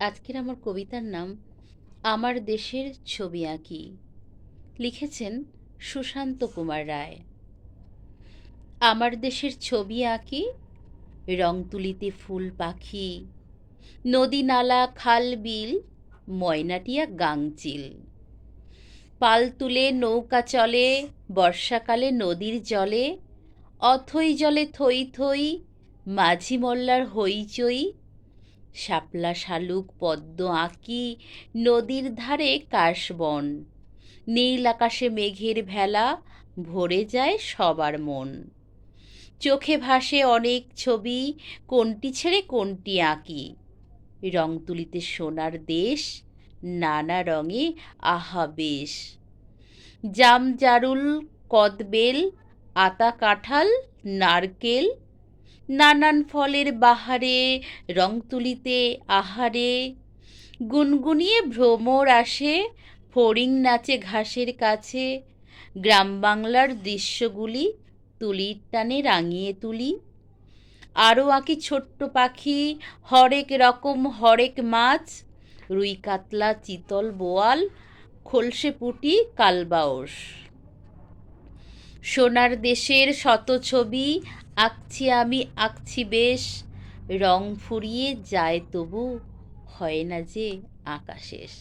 আজকের আমার কবিতার নাম, আমার দেশের ছবি আঁকি। লিখেছেন সুশান্ত কুমার রায়। আমার দেশের ছবি আঁকি, রং তুলিতে ফুল পাখি, নদী নালা, খাল, বিল, ময়নাটিয়া, গাংচিল। পাল তুলে নৌকা চলে, বর্ষাকালে নদীর জলে, অথই জলে থই থই, মাঝি মোল্লার হইচই শাপলা শালুক, পদ্ম আঁকি, নদীর ধারে কাশবন। নীল আকাশে মেঘের ভেলা, ভরে যায় সবার মন। চোখে ভাসে অনেক ছবি, কোনটি ছেড়ে কোনটি আঁকি। রং তুলিতে সোনার দেশ, নানা রঙে আহা বেশ। জাম জারুল কদবেল, আতা কাঁঠাল, নারকেল নানান ফলের বাহারে, রং তুলিতে আহারে। গুনগুনিয়ে ভ্রমর আসে, ফড়িং নাচে ঘাসের কাছে। গ্রাম বাংলার দৃশ্যগুলি তুলির টানে রাঙিয়ে তুলি। আরও আঁকি ছোট্ট পাখি, হরেক রকম হরেক মাছ, রুই কাতলা, চিতল বোয়াল, খোলসে পুটি, কালবাউস। সোনার দেশের শত ছবি আঁকছি আমি আঁকছি বেশ। রং ফুরিয়ে যায় তবু হয় না যে আঁকা শেষ।